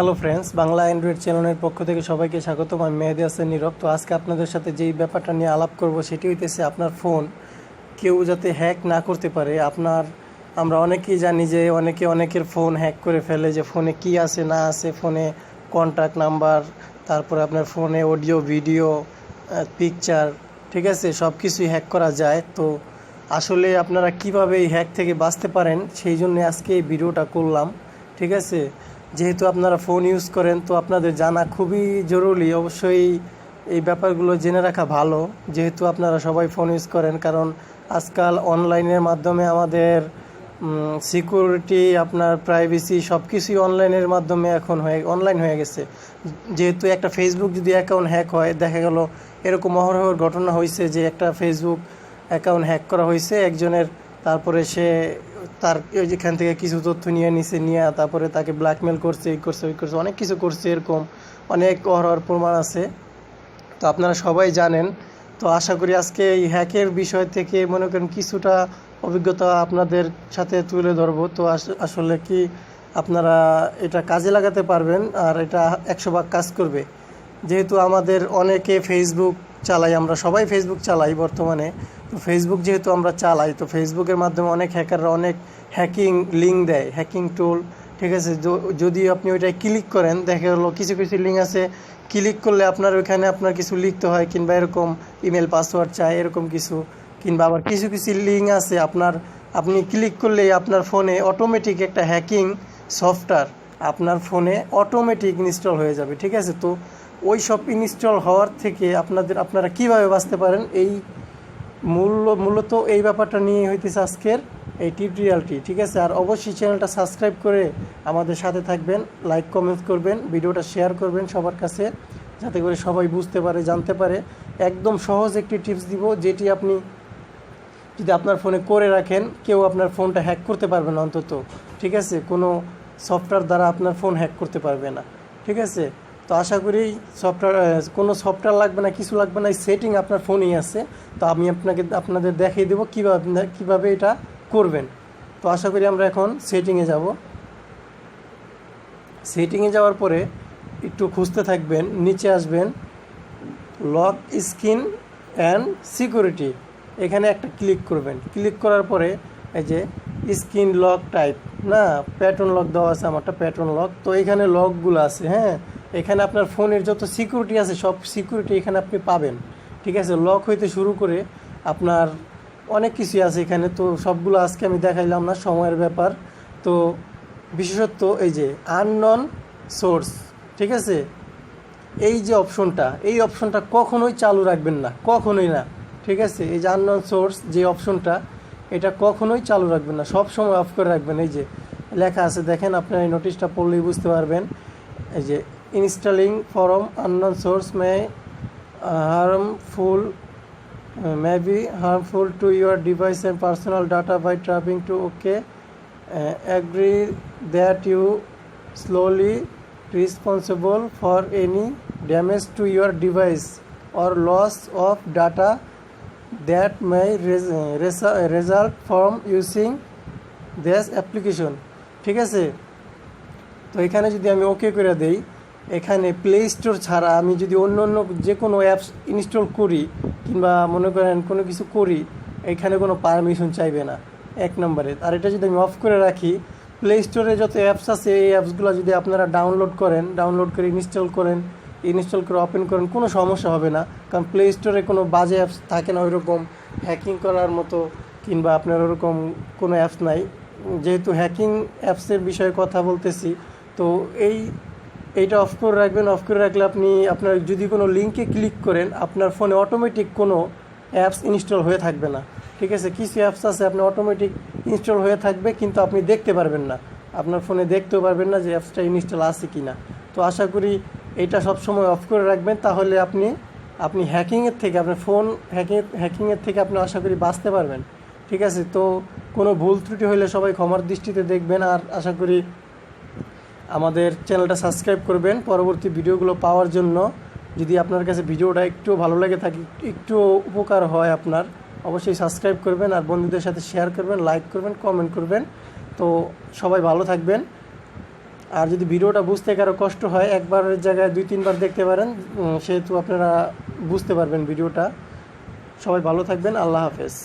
Hello friends Bangla Android চ্যানেলের পক্ষ থেকে সবাইকে স্বাগতম। আমি মেহেদি হাসান নীরব। তো আজকে আপনাদের সাথে যেই ব্যাপারটা নিয়ে আলাপ করব সেটি হইতেছে আপনার ফোন। কেউ যাতে হ্যাক না করতে পারে, আপনার, আমরা অনেকেই জানি যে অনেকে অনেকের ফোন হ্যাক করে ফেলে যে ফোনে কি আছে, না আছে, ফোনে কন্ট্যাক্ট নাম্বার তারপরে আপনার ফোনে অডিও ভিডিও পিকচার ঠিক আছে? সব কিছুই হ্যাক করা যায়। তো আসলে আপনারা কীভাবে এই হ্যাক থেকে বাঁচতে পারেন, সেই জন্য আজকে এই ভিডিওটা করলাম, ঠিক আছে? যেহেতু আপনারা ফোন ইউজ করেন, তো আপনাদের জানা খুবই জরুরি। অবশ্যই এই ব্যাপারগুলো জেনে রাখা ভালো। যেহেতু আপনারা সবাই ফোন ইউজ করেন, কারণ আজকাল অনলাইনের মাধ্যমে আমাদের সিকিউরিটি আপনার প্রাইভেসি সব কিছুই অনলাইনের মাধ্যমে এখন হয়ে অনলাইন হয়ে গেছে। যেহেতু একটা ফেসবুক যদি অ্যাকাউন্ট হ্যাক হয়, দেখা গেল এরকম অহরহর ঘটনা হয়েছে যে একটা ফেসবুক অ্যাকাউন্ট হ্যাক করা হয়েছে একজনের, তারপরে সে তার যেখান থেকে কিছু তথ্য নিয়ে নিছে, নিয়ে তারপরে তাকে ব্ল্যাকমেল করছে, এই করছে, ওই করছে, অনেক কিছু করছে এরকম, অনেক অহরহর প্রমাণ আছে। তো আপনারা সবাই জানেন। তো আশা করি আজকে এই হ্যাকের বিষয় থেকে মনে করেন কিছুটা অভিজ্ঞতা আপনাদের সাথে তুলে ধরবো। তো আস- আসলে কি আপনারা এটা কাজে লাগাতে পারবেন আর এটা একশো ভাগ কাজ করবে। যেহেতু আমাদের অনেকে ফেসবুক চালাই, আমরা সবাই ফেসবুক চালাই বর্তমানে। তো ফেসবুক যেহেতু আমরা চালাই, তো ফেসবুকের মাধ্যমে অনেক হ্যাকাররা অনেক হ্যাকিং লিঙ্ক দেয় হ্যাকিং টুল ঠিক আছে? যদি আপনি ওইটায় ক্লিক করেন, দেখা গেলো কিছু কিছু লিঙ্ক আছে ক্লিক করলে আপনার ওইখানে আপনার কিছু লিখতে হয়, কিংবা এরকম ইমেল পাসওয়ার্ড চায় এরকম কিছু, কিংবা আবার কিছু কিছু লিঙ্ক আছে আপনার, আপনি ক্লিক করলেই আপনার ফোনে অটোমেটিক একটা হ্যাকিং সফটওয়্যার আপনার ফোনে অটোমেটিক ইনস্টল হয়ে যাবে, ঠিক আছে? তো ওই সব ইনস্টল হওয়ার থেকে আপনাদের, আপনারা কীভাবে বাঁচতে পারেন? এই মূল্য, মূলত এই ব্যাপারটা নিয়ে হইতেছে আজকের এই টিউটোরিয়ালটি, ঠিক আছে? আর অবশ্যই চ্যানেলটা সাবস্ক্রাইব করে আমাদের সাথে থাকবেন, লাইক, কমেন্ট করবেন, ভিডিওটা শেয়ার করবেন সবার কাছে, যাতে করে সবাই বুঝতে পারে, জানতে পারে। একদম সহজ একটি টিপস দিব, যেটি আপনি যদি আপনার ফোনে করে রাখেন, কেউ আপনার ফোনটা হ্যাক করতে পারবে না অন্তত, ঠিক আছে? কোনো সফটওয়্যার দ্বারা আপনার ফোন হ্যাক করতে পারবে না, ঠিক আছে? তো আশা করি সফটওয়্যার কোনো সফটওয়্যার লাগবে না, কিছু লাগবে না সেটিং আপনার ফোনেই আছে। তো আমি আপনাকে, আপনাদের দেখিয়ে দেবো কীভাবে কীভাবে এটা করবেন। তো আশা করি আমরা এখন সেটিংয়ে যাব। সেটিংয়ে যাওয়ার পরে একটু খুঁজতে থাকবেন, নিচে আসবেন লক স্ক্রিন অ্যান্ড সিকিউরিটি এখানে একটা ক্লিক করবেন। ক্লিক করার পরে এই যে স্ক্রিন লক টাইপ না প্যাটার্ন লক দেওয়া আছে, আমারটা প্যাটার্ন লক তো এখানে লকগুলো আছে হ্যাঁ? এখানে আপনার ফোনের যত সিকিউরিটি আছে, সব সিকিউরিটি এখানে আপনি পাবেন। ঠিক আছে? লক হইতে শুরু করে আপনার অনেক কিছুই আছে এখানে। তো সবগুলো আজকে আমি দেখাইলাম না, সময়ের ব্যাপার। তো বিশেষত এই যে আননন সোর্স ঠিক আছে? এই যে অপশনটা এই অপশনটা কখনোই চালু রাখবেন না, কখনোই না, ঠিক আছে? এই যে আননন সোর্স যে অপশনটা এটা কখনোই চালু রাখবেন না। সব সময় অফ করে রাখবেন। এই যে, লেখা আছে, দেখেন, আপনার এই নোটিশটা পড়লেই বুঝতে পারবেন। এই যে installing from unknown source may harmful may be harmful to your device and personal data by tapping to okay agree that you slowly responsible for any damage to your device or loss of data that may res- res- result from using this application ঠিক আছে তো এখানে যদি আমি ওকে করে দেই এখানে play store ছাড়া আমি যদি অন্য অন্য যে কোনো অ্যাপস ইনস্টল করি কিংবা মনে করেন কোনো কিছু করি, এখানে কোনো পারমিশন চাইবে না, এক নম্বরে। আর এটা যদি আমি অফ করে রাখি প্লে স্টোরে যত অ্যাপস আছে, এই অ্যাপসগুলো যদি আপনারা ডাউনলোড করেন ডাউনলোড করে ইনস্টল করেন ইনস্টল করে ওপেন করেন, কোনো সমস্যা হবে না। কারণ প্লে স্টোরে কোনো বাজে অ্যাপস থাকে না, ওইরকম হ্যাকিং করার মতো কিংবা আপনার ওরকম কোনো অ্যাপস নাই। যেহেতু হ্যাকিং অ্যাপসের বিষয়ে কথা বলতেছি, তো এই এইটা অফ করে রাখবেন অফ করে রাখলে আপনি আপনার যদি কোনো লিঙ্কে ক্লিক করেন, আপনার ফোনে অটোমেটিক কোনো অ্যাপস ইনস্টল হয়ে থাকবে না। ঠিক আছে? কিছু অ্যাপস আছে, আপনি অটোমেটিক ইনস্টল হয়ে থাকবে, কিন্তু আপনি দেখতে পারবেন না। আপনার ফোনে দেখতেও পারবেন না যে অ্যাপসটা ইনস্টল আছে কি না তো আশা করি এটা সব সময় অফ করে রাখবেন। তাহলে আপনি আপনি হ্যাকিংয়ের থেকে, আপনার ফোন হ্যাকিং হ্যাকিংয়ের থেকে আপনি আশা করি বাঁচতে পারবেন। ঠিক আছে? তো কোনো ভুল ত্রুটি হলে সবাই ক্ষমার দৃষ্টিতে দেখবেন। আর আশা করি আমাদের চ্যানেলটা সাবস্ক্রাইব করবেন। পরবর্তী ভিডিওগুলো পাওয়ার জন্য যদি আপনার কাছে ভিডিওটা একটু ভালো লাগে থাকে, একটু উপকার হয় আপনার, অবশ্যই সাবস্ক্রাইব করবেন আর বন্ধুদের সাথে শেয়ার করবেন লাইক করবেন কমেন্ট করবেন। তো সবাই ভালো থাকবেন। আর যদি ভিডিওটা বুঝতে কারও কষ্ট হয় একবারের জায়গায় দুই, তিনবার দেখতে পারেন সেহেতু আপনারা বুঝতে পারবেন ভিডিওটা। সবাই ভালো থাকবেন, আল্লাহ হাফেজ।